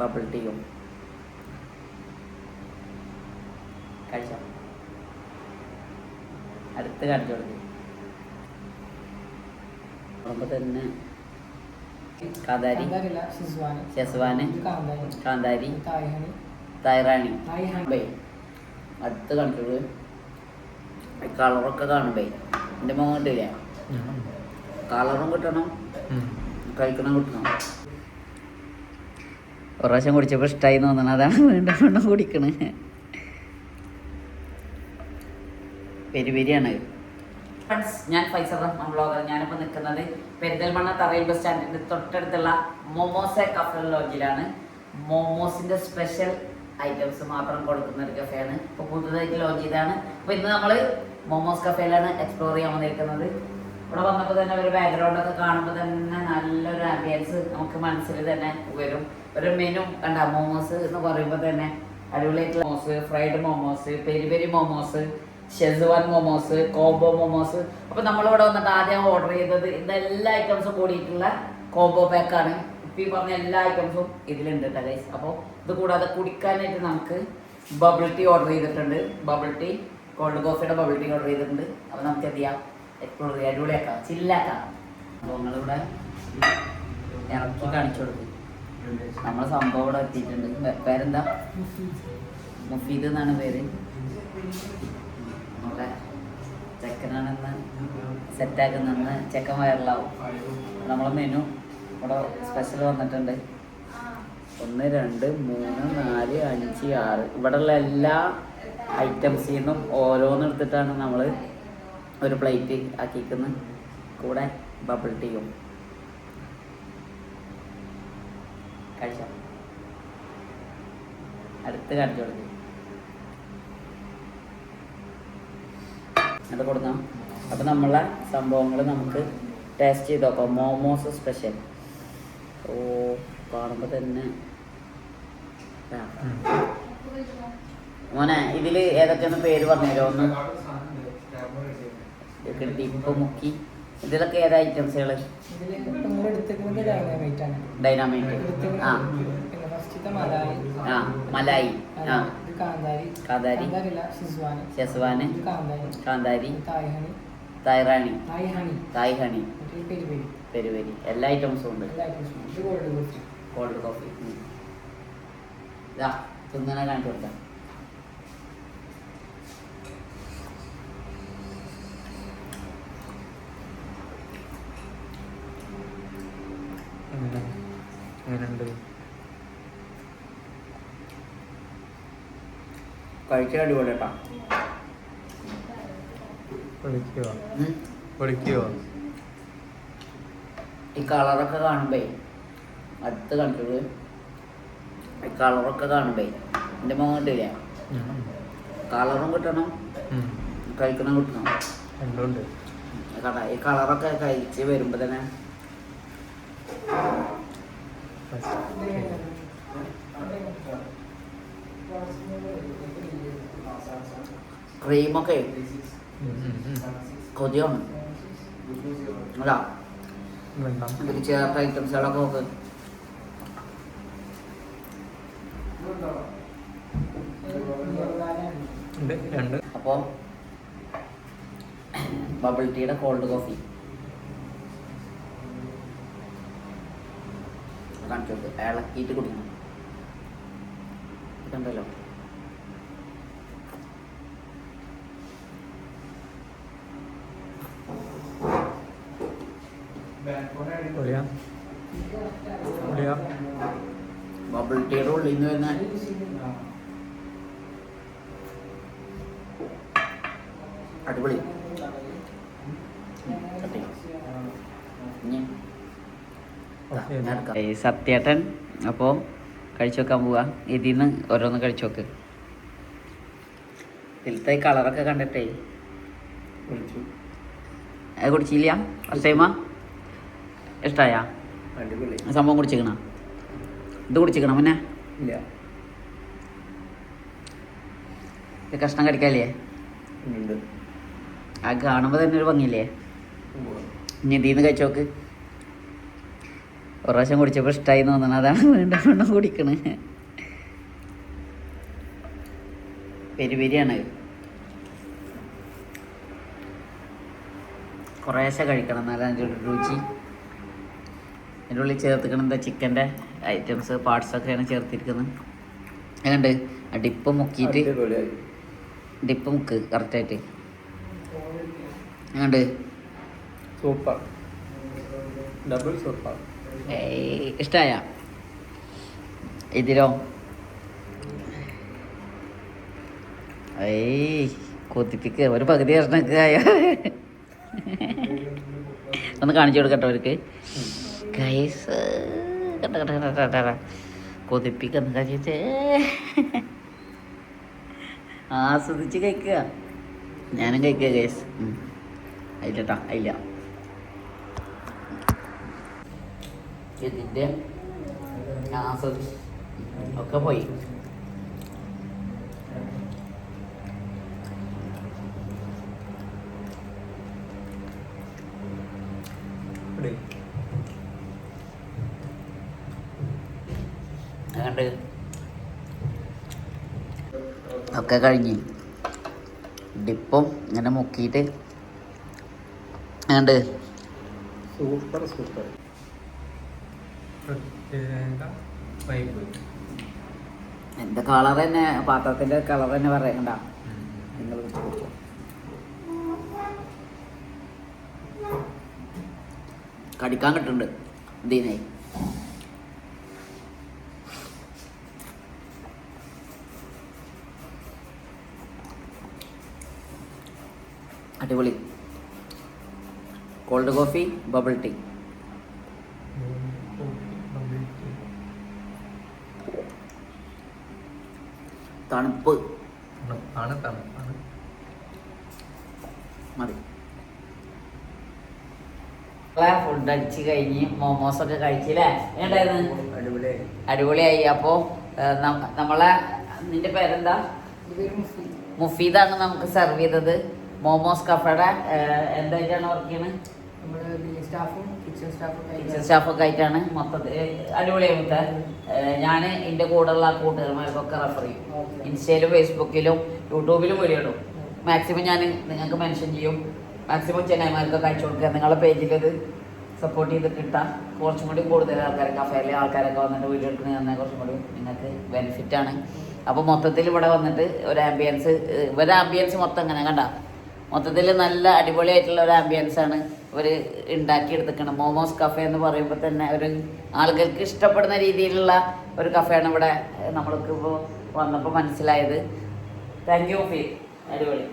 Bubble ടീയും കഴിച്ചോ? അടുത്ത് കാണിച്ചു കൊടുക്കും അപ്പൊ തന്നെ കാന്താരി ഷിസ്വാന്. തൈറാണി അടുത്ത് കണ്ടിട്ടുള്ളൂ കളറൊക്കെ കാണുമ്പേ എന്റെ മോൻ കിട്ടില്ല കളറും കിട്ടണം കഴിക്കണം കിട്ടണം. ഒരു പ്രാവശ്യം കുടിച്ചപ്പോൾ ഇഷ്ടമായി തോന്നണം. അതാണ് വീണ്ടും വീണ്ടും കുടിക്കണേ. പെരി പെരിയാണ് ഫ്രണ്ട്സ് ഞാൻ ഫൈസർ റഹ്മാൻ ബ്ലോഗർ ഞാനിപ്പോൾ നിൽക്കുന്നത് പെരിന്തൽമണ്ണ തറയിൽ ബസ് സ്റ്റാൻഡിന്റെ തൊട്ടടുത്തുള്ള മോമോസ് കഫൽ ലോഞ്ചിലാണ് മോമോസിന്റെ സ്പെഷ്യൽ ഐറ്റംസ് മാത്രം കൊടുക്കുന്ന ഒരു കഫേയാണ്. ഇപ്പോൾ പുതുതായിട്ട് ലോഞ്ച് ചെയ്താണ് അപ്പോൾ ഇന്ന് നമ്മൾ മോമോസ് കഫേയിലാണ് എക്സ്പ്ലോർ ചെയ്യാൻ വന്നിരിക്കുന്നത്. ഇവിടെ വന്നപ്പോൾ തന്നെ ഒരു ബാക്ക്ഗ്രൗണ്ട് ഒക്കെ കാണുമ്പോൾ തന്നെ നല്ലൊരു ആംബിയൻസ് നമുക്ക് മനസ്സിൽ തന്നെ വരും. ഒരു മെനു കണ്ട മോമോസ് എന്ന് പറയുമ്പോൾ തന്നെ അടിപൊളിയായിട്ടുള്ള momos fried momos peri peri momos schezwan momos combo momos അപ്പോൾ നമ്മളിവിടെ വന്നിട്ട് ആദ്യം ഓർഡർ ചെയ്തത് ഇതെല്ലാ ഐറ്റംസും കൂടിയിട്ടുള്ള കോംബോ പാക്കാണ് ഇപ്പം ഈ പറഞ്ഞ എല്ലാ ഐറ്റംസും ഇതിലുണ്ട് ഗൈസ് അപ്പോൾ ഇത് കൂടാതെ കുടിക്കാനായിട്ട് നമുക്ക് ബബിൾ ടീ ഓർഡർ ചെയ്തിട്ടുണ്ട്. ബബിൾ ടീ കോൾഡ് കോഫിയുടെ ബബിൾ ടീ ഓർഡർ ചെയ്തിട്ടുണ്ട്. അപ്പോൾ നമുക്ക് എന്ത് ചെയ്യാം? ചെയ്യാം അടിപൊളിയാക്കാം ചില്ലാക്കാം. അപ്പോൾ നിങ്ങളിവിടെ ഇറക്കി കാണിച്ചു കൊടുക്കും. നമ്മളെ സംഭവം ഇവിടെ എത്തിയിട്ടുണ്ട്. പേരെന്താ? മുഫീദ് എന്നാണ് പേര്. നമ്മുടെ ചെക്കനാണെന്ന് സെറ്റാക്കുന്നെന്ന് ചെക്കൻ വൈറലാവും. നമ്മളെ മെനു ഇവിടെ സ്പെഷ്യൽ വന്നിട്ടുണ്ട്. ഒന്ന് രണ്ട് മൂന്ന് നാല് അഞ്ച് ആറ്. ഇവിടെയുള്ള എല്ലാ ഐറ്റംസിൽ നിന്നും ഓരോന്നെടുത്തിട്ടാണ് നമ്മൾ ഒരു പ്ലേറ്റ് ആക്കിക്കുന്ന കൂടെ ബബിൾ ടീയും കഴിച്ചോ? അടുത്ത് കാണിച്ചു കൊടുക്കും അത് കൊടുക്കാം. അപ്പം നമ്മളെ സംഭവങ്ങൾ നമുക്ക് ടേസ്റ്റ് ചെയ്ത് നോക്കാം. മോമോസ് സ്പെഷ്യൽ ഓ കാണുമ്പോൾ തന്നെ. മോനെ ഇതിൽ ഏതൊക്കെയാണ് പേര് പറഞ്ഞുതരോ ഒന്ന്? ഇതൊക്കെ ഡിപ്പ് മുക്കി. ഇതിലൊക്കെ ഏതാ ഐറ്റംസുകൾ ഡൈനാമൈറ്റ് ആ. ആ മലായി. ആ. കാന്താരി. ഷിസ്വാന്. കാന്താരി. തായ്റാണി. തായ്ഹണി. പെരുവരി എല്ലാ ഐറ്റംസും ഉണ്ട്. കോൾഡ് കോഫി ഇതാ തിന്നണ കാണിച്ചു കൊടുക്കാം അങ്ങനെയുണ്ട് കഴിക്കാൻ അടിപൊളി കേട്ടോ ഈ കളറൊക്കെ കാണുമ്പേ അടുത്ത് കണ്ടിട്ട് ഈ കളറൊക്കെ കാണുമ്പേ എന്റെ മോൻ കിട്ടില്ല കളറും കിട്ടണം. കഴിക്കണം കിട്ടണം. രണ്ടുണ്ട് ഈ കളറൊക്കെ കഴിച്ച് വരുമ്പോൾ തന്നെ ക്രീമൊക്കെ. കൊതിയാണ്. വെള്ളം ഇതിൽ ചേർത്ത ഐറ്റംസുകളൊക്കെ നോക്ക്. അപ്പോൾ ബബിൾ ടീയുടെ കോൾഡ് കോഫി. കാണിച്ചു ഇളക്കിയിട്ട് കുടിക്കണം ഇതുണ്ടല്ലോ. പൊളിയാ ബബിൾ ടീയുടെ ഉള്ളിൽ നിന്ന് വരുന്ന അടിപൊളി. കട്ടി. ഇനി ഏയ് സത്യേട്ടൻ അപ്പോൾ കഴിച്ചു നോക്കാൻ പോവാ. ഇതിൽ നിന്ന് ഓരോന്ന് കഴിച്ചു നോക്ക് ഇതിലത്തെ കളറൊക്കെ കണ്ടിട്ടേ. അത് കുടിച്ചില്ല? ഫസ്റ്റ് ടൈമാ ഇഷ്ടമായ സംഭവം കുടിച്ചിക്കണ? ഇത് കുടിച്ചിക്കണം ഇത് കഷ്ണം കടിക്കാല്ലേ? ആ കാണുമ്പോൾ തന്നെ ഒരു ഭംഗിയില്ലേ? ഇനി ഇതിന്ന് നിന്ന് കഴിച്ചു നോക്ക് പ്രാവശ്യം കുടിച്ചപ്പോൾ ഇഷ്ടമായി തോന്നണം അതാണ് വീണ്ടും വീണ്ടും കുടിക്കണ്. പെരുപെരിയാണ്. കുറേശ്ശെ കഴിക്കണം. എന്നാലും അതിന്റെ ഒരു രുചി. അതിന്റെ ഉള്ളിൽ ചേർത്തിക്കണം എന്താ? ചിക്കന്റെ ഐറ്റംസ് പാർട്സൊക്കെയാണ് ചേർത്തിരിക്കുന്നത്. അതുകൊണ്ട് ആ ഡിപ്പ് മുക്കിയിട്ട്. ഡിപ്പ് മുക്ക് കറക്റ്റായിട്ട് അതുകൊണ്ട് സൂപ്പർ. Double super. ഇഷ്ടമായ ഇതിലോ ഏയ് കൊതിപ്പിക്കുക ഒരു പകുതി കഷ്ണക്കായ ഒന്ന് കാണിച്ചു കൊടുക്കട്ടെ അവർക്ക് കൈസ് കണ്ട കൊതിപ്പിക്കുന്ന ആസ്വദിച്ച് കഴിക്കുക ഞാനും കഴിക്കുക കൈസ് അതിലട്ടാ അതില്ല ഇതിന്റെ ആസ്വദി ഒക്കെ പോയി. ഒക്കെ കഴിഞ്ഞ്. ഡിപ്പും ഇങ്ങനെ മുക്കിയിട്ട്. അതുകൊണ്ട് സൂപ്പർ സൂപ്പർ. എന്റെ കളർ തന്നെ പാത്രത്തിന്റെ കളർ തന്നെ പറയണ്ട നിങ്ങൾ കുടിച്ചോ കടിക്കാൻ കിട്ടുന്നുണ്ട്. ഇതിനെ അടിപൊളി. കോൾഡ് കോഫി ബബിൾ ടീ തണുപ്പ്. ആണ് തണുപ്പാണ് മതി. ഫുഡ് അടിച്ച് കഴിഞ്ഞ് മോമോസ് ഒക്കെ കഴിച്ചില്ലേ അടിപൊളിയായി. അടിപൊളിയായി. അപ്പോൾ നമ്മളെ നിന്റെ പേരെന്താ? മുഫീദാണ് നമുക്ക് സെർവ് ചെയ്തത്. മോമോസ് കഫയുടെ എന്തായിട്ടാണ് വർക്ക് ചെയ്യുന്നത് നമ്മുടെ ബില്ലിംഗ് സ്റ്റാഫും കിച്ചൺ സ്റ്റാഫും കിച്ചൺ സ്റ്റാഫൊക്കെ ആയിട്ടാണ് മൊത്തത്തിൽ. അടിപൊളിയായി മുത്ത. ഞാൻ എന്റെ കൂടെയുള്ള കൂട്ടുകാരന്മാർക്കൊക്കെ റെഫർ ചെയ്യും. ഇൻസ്റ്റയിലും ഫേസ്ബുക്കിലും യൂട്യൂബിലും വീഡിയോ ഇടും മാക്സിമം ഞാൻ നിങ്ങൾക്ക് മെൻഷൻ ചെയ്യും. മാക്സിമം ചെന്നൈമാർക്കൊക്കെ അയച്ചു കൊടുക്കുക. നിങ്ങളുടെ പേജിൽ ഇത് സപ്പോർട്ട് ചെയ്ത് കിട്ടാം. കുറച്ചും കൂടി കൂടുതൽ ആൾക്കാരെ കഫേയിലെ ആൾക്കാരൊക്കെ വന്നിട്ട് വീഡിയോ എടുക്കുന്നത് തന്നെ കുറച്ചും കൂടി നിങ്ങൾക്ക് ബെനിഫിറ്റ് ആണ്. അപ്പോൾ മൊത്തത്തിൽ ഇവിടെ വന്നിട്ട് ഒരു ആംബിയൻസ് ഒരു ആംബിയൻസ് മൊത്തം അങ്ങനെ കണ്ട? മൊത്തത്തിൽ നല്ല അടിപൊളിയായിട്ടുള്ള ഒരു ആംബിയൻസ് ആണ് ഇവർ ഉണ്ടാക്കിയെടുത്തിക്കണം മോമോസ് കഫേ എന്ന് പറയുമ്പോൾ തന്നെ ഒരു ആളുകൾക്ക് ഇഷ്ടപ്പെടുന്ന രീതിയിലുള്ള ഒരു കഫേയാണ് ഇവിടെ നമ്മൾക്ക് ഇപ്പോൾ വന്നപ്പോൾ മനസ്സിലായത്. താങ്ക് യു ഫീ അടിപൊളി.